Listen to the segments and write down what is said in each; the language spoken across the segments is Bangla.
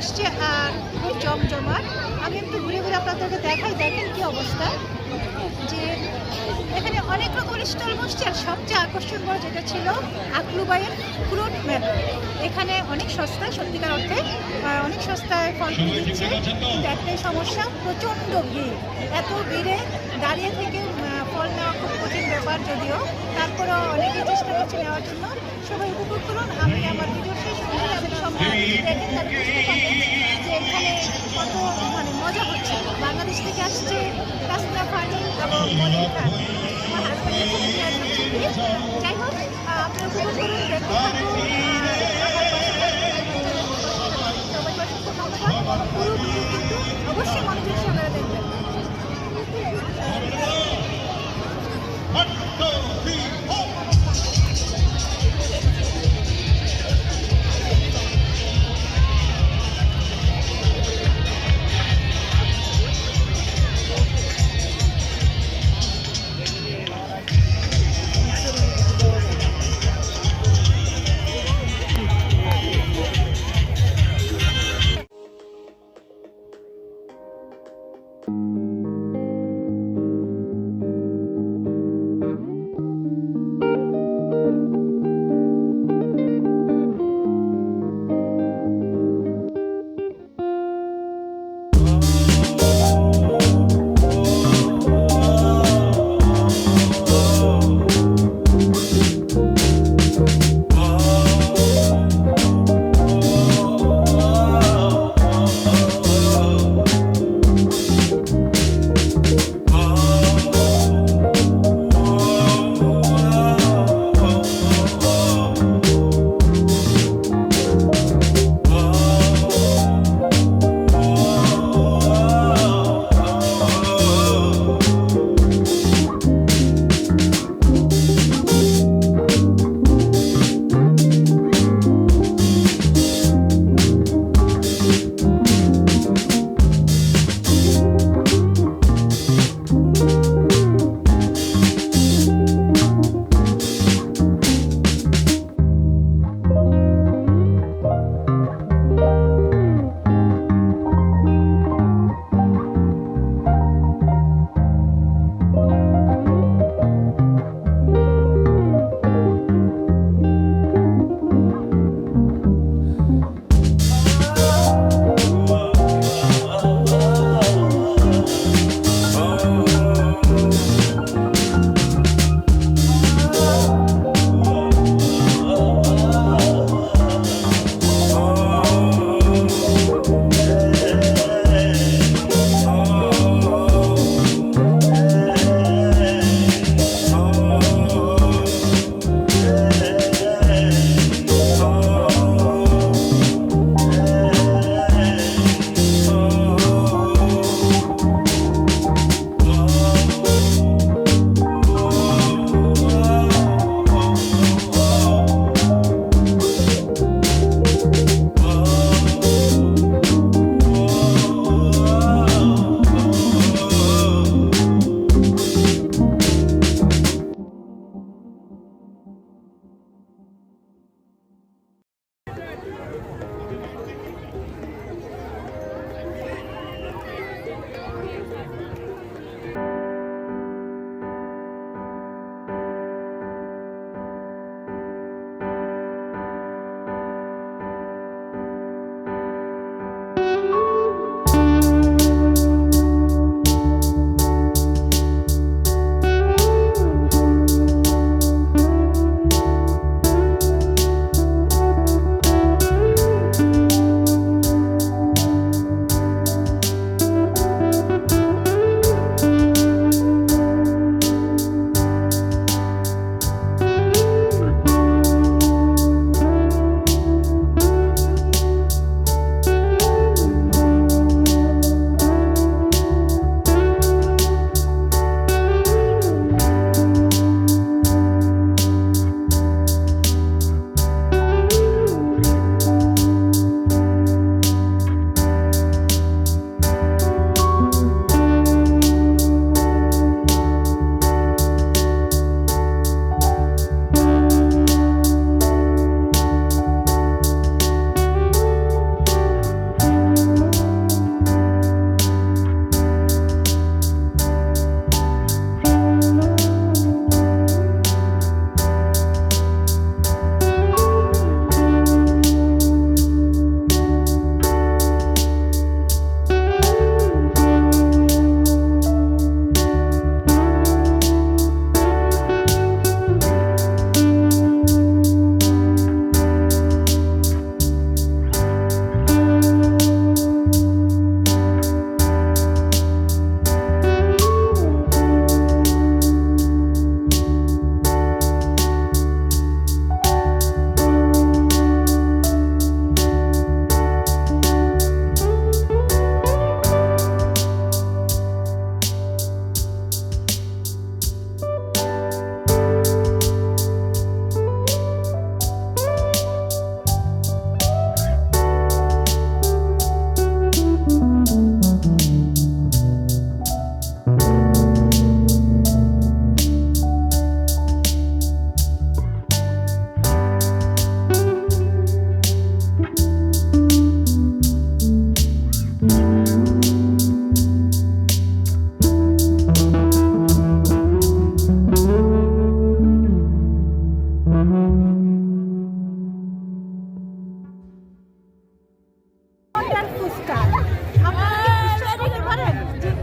আসছে আর খুব জমজমাট। আমি একটু ঘুরে ঘুরে আপনাদেরকে দেখাই দেখেন কি অবস্থা। যে এখানে অনেক রকমের স্টল বসছে আর সবচেয়ে আকর্ষণীয় যেটা ছিল আকলুবাইয়ের ফ্রুট ম্যাপ। এখানে অনেক সস্তায় সত্যিকার অর্থে অনেক সস্তায় ফল দিচ্ছে। কিন্তু একটাই সমস্যা প্রচণ্ড ভিড়। এত ভিড়ে দাঁড়িয়ে থেকে ফল নেওয়া খুব কঠিন ব্যাপার যদিও, তারপরেও অনেকে চেষ্টা করছে নেওয়ার জন্য। সবাই উপভোগ করুন, আমি আমার ভিডিও শেষ করে আমি সময় যে এখানে কত মানে মজা হচ্ছে। বাংলাদেশ থেকে আসছে কাসনা ফানি এবং হচ্ছে যাই হোক আপনারা উপভোগ করুন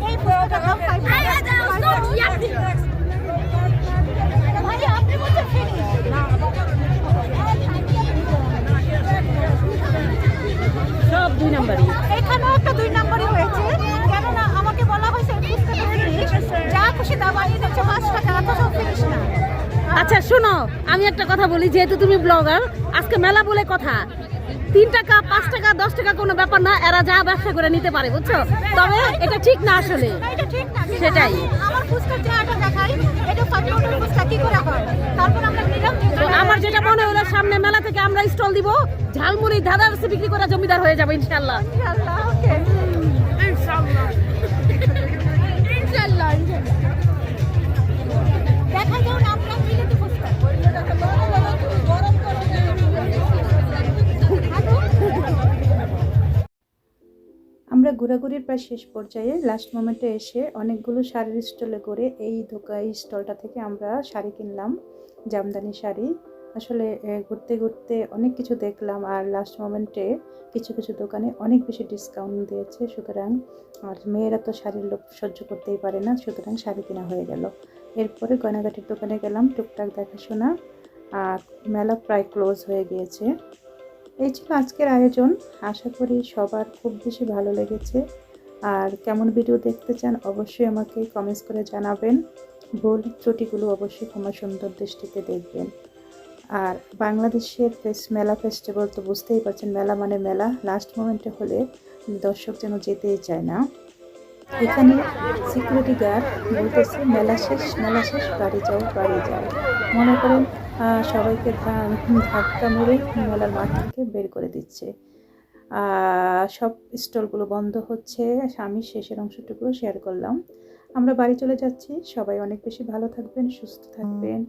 এই দাম সব দুই নাম্বারই। এখানেও একটা দুই নম্বরই হয়েছে। কেননা আমাকে বলা হয়েছে ফুচকাটা ফিনিশ যা খুশি দাম আনিয়ে দিচ্ছে পাঁচ টাকা অথচ ফিনিশ না। আচ্ছা শোনো আমি একটা কথা বলি যেহেতু তুমি ব্লগার আজকে মেলা বলে কথা। তিন টাকা পাঁচ টাকা দশ টাকা কোনো ব্যাপার না এরা যা ব্যবসা করে নিতে পারে বুঝছ? তবে এটা ঠিক না আসলে। সেটাই। আমি আমার যেটা মনে হলো সামনে মেলা থেকে আমরা স্টল দিব ঝালমুড়ি ধাঁধারসি বিক্রি করে জমিদার হয়ে যাবে ইনশাল্লাহ ঘোরাঘুরির প্রায় শেষ পর্যায়ে লাস্ট মোমেন্টে এসে অনেকগুলো শাড়ির স্টলে করে এই দোকান এই স্টলটা থেকে আমরা শাড়ি কিনলাম, জামদানি শাড়ি। আসলে ঘুরতে ঘুরতে অনেক কিছু দেখলাম আর লাস্ট মোমেন্টে কিছু কিছু দোকানে অনেক বেশি ডিসকাউন্ট দিয়েছে, সুতরাং আর মেয়েরা তো শাড়ির লোক সহ্য করতেই পারে না, সুতরাং শাড়ি কেনা হয়ে গেল। এরপরে গয়নাঘাটির দোকানে গেলাম, টুকটাক দেখাশোনা, আর মেলা প্রায় ক্লোজ হয়ে গিয়েছে। এই ছিল আজকের আয়োজন। আশা করি সবার খুব বেশি ভালো লেগেছে। আর কেমন ভিডিও দেখতে চান অবশ্যই আমাকে কমেন্টস করে জানাবেন। ভুল ত্রুটিগুলো অবশ্যই ক্ষমা সুন্দর দৃষ্টিতে দেখবেন। আর বাংলাদেশের ফেস, মেলা ফেস্টিভ্যাল তো বুঝতেই পারছেন, মেলা মানে মেলা। লাস্ট মোমেন্টে হলে দর্শক যেন যেতেই চায় না। এখানে সিকিউরিটি গার্ড বলতেছে, মেলা শেষ মেলা শেষ, বাড়ি যাও বাড়ি যাও। মনে করেন সবাইকে ধাক্কা মেরে মেলার মাঠ থেকে বের করে দিচ্ছে। সব স্টলগুলো বন্ধ হচ্ছে। আমি শেষের অংশটুকু শেয়ার করলাম। আমরা বাড়ি চলে যাচ্ছি। সবাই অনেক বেশি ভালো থাকবেন, সুস্থ থাকবেন।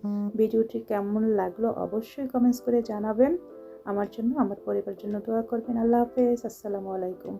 ভিডিওটি কেমন লাগল অবশ্যই কমেন্টস করে জানাবেন। আমার জন্য, আমার পরিবারের জন্য দোয়া করবেন। আল্লাহ হাফেজ। আসসালামু আলাইকুম।